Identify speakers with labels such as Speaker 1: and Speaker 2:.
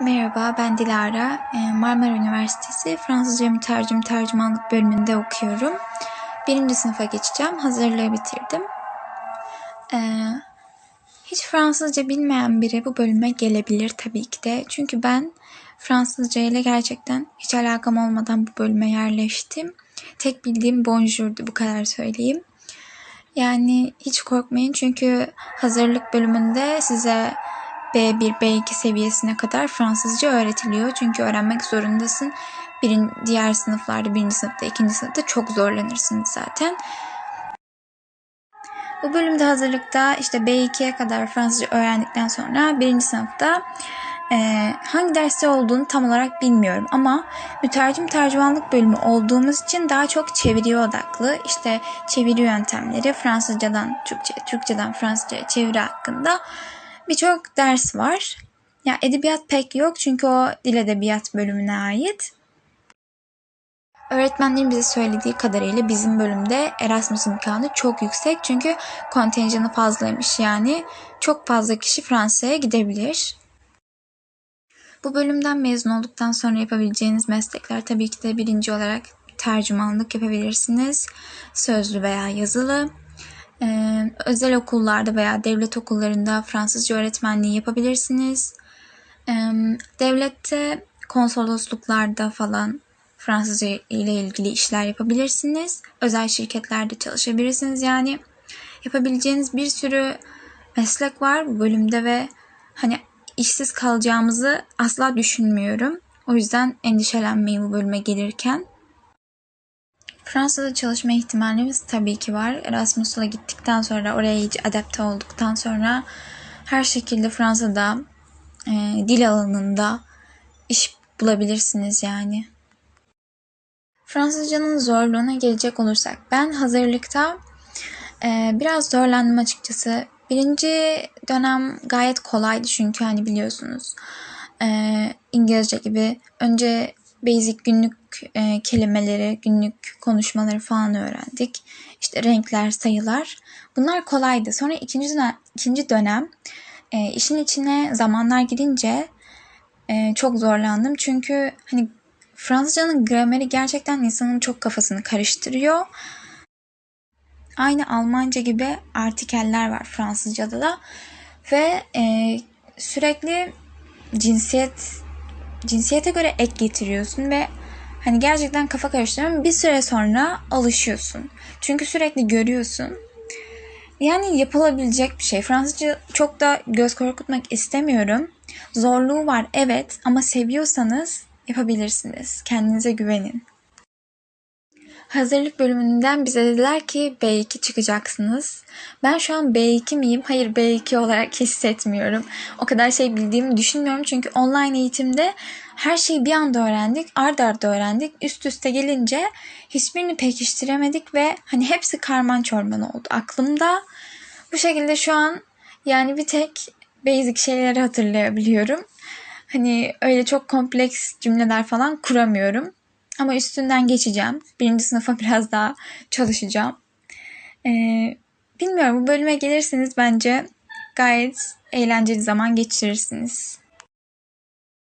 Speaker 1: Merhaba, ben Dilara. Ee, Marmara Üniversitesi Fransızca Mütercim Tercümanlık bölümünde okuyorum. Birinci sınıfa geçeceğim. Hazırlığı bitirdim. Ee, hiç Fransızca bilmeyen biri bu bölüme gelebilir tabii ki de. Çünkü ben Fransızca ile gerçekten hiç alakam olmadan bu bölüme yerleştim. Tek bildiğim bonjour'du bu kadar söyleyeyim. Yani hiç korkmayın çünkü hazırlık bölümünde size B1, B2 seviyesine kadar Fransızca öğretiliyor. Çünkü öğrenmek zorundasın. Birin, diğer sınıflarda, birinci sınıfta, ikinci sınıfta çok zorlanırsınız zaten. Bu bölümde hazırlıkta işte B2'ye kadar Fransızca öğrendikten sonra birinci sınıfta e, hangi derste olduğunu tam olarak bilmiyorum ama mütercim tercümanlık bölümü olduğumuz için daha çok çeviri odaklı. İşte çeviri yöntemleri Fransızcadan Türkçe, Türkçeden Fransızca'ya çeviri hakkında birçok ders var. Ya edebiyat pek yok çünkü o dil edebiyat bölümüne ait. Öğretmenlerin bize söylediği kadarıyla bizim bölümde Erasmus imkanı çok yüksek çünkü kontenjanı fazlaymış yani çok fazla kişi Fransa'ya gidebilir. Bu bölümden mezun olduktan sonra yapabileceğiniz meslekler tabii ki de birinci olarak tercümanlık yapabilirsiniz. Sözlü veya yazılı. Ee, özel okullarda veya devlet okullarında Fransızca öğretmenliği yapabilirsiniz. Ee, devlette konsolosluklarda falan Fransızca ile ilgili işler yapabilirsiniz. Özel şirketlerde çalışabilirsiniz. Yani yapabileceğiniz bir sürü meslek var bu bölümde ve hani işsiz kalacağımızı asla düşünmüyorum. O yüzden endişelenmeyin bu bölüme gelirken. Fransa'da çalışma ihtimalimiz tabii ki var. Erasmus'a gittikten sonra oraya iyice adapte olduktan sonra her şekilde Fransa'da e, dil alanında iş bulabilirsiniz yani. Fransızcanın zorluğuna gelecek olursak ben hazırlıkta e, biraz zorlandım açıkçası. Birinci dönem gayet kolaydı çünkü hani biliyorsunuz e, İngilizce gibi önce basic günlük e, kelimeleri, günlük konuşmaları falan öğrendik. İşte renkler, sayılar. Bunlar kolaydı. Sonra ikinci dönem, ikinci dönem e, işin içine zamanlar girince e, çok zorlandım. Çünkü hani Fransızcanın grameri gerçekten insanın çok kafasını karıştırıyor. Aynı Almanca gibi artikeller var Fransızcada da ve e, sürekli cinsiyet cinsiyete göre ek getiriyorsun ve hani gerçekten kafa karıştırıyorum. Bir süre sonra alışıyorsun. Çünkü sürekli görüyorsun. Yani yapılabilecek bir şey. Fransızca çok da göz korkutmak istemiyorum. Zorluğu var evet ama seviyorsanız yapabilirsiniz. Kendinize güvenin. Hazırlık bölümünden bize dediler ki B2 çıkacaksınız. Ben şu an B2 miyim? Hayır B2 olarak hissetmiyorum. O kadar şey bildiğimi düşünmüyorum. Çünkü online eğitimde her şeyi bir anda öğrendik. Ard arda öğrendik. Üst üste gelince hiçbirini pekiştiremedik ve hani hepsi karman çorman oldu aklımda. Bu şekilde şu an yani bir tek basic şeyleri hatırlayabiliyorum. Hani öyle çok kompleks cümleler falan kuramıyorum. Ama üstünden geçeceğim. Birinci sınıfa biraz daha çalışacağım. Ee, bilmiyorum bu bölüme gelirseniz bence gayet eğlenceli zaman geçirirsiniz.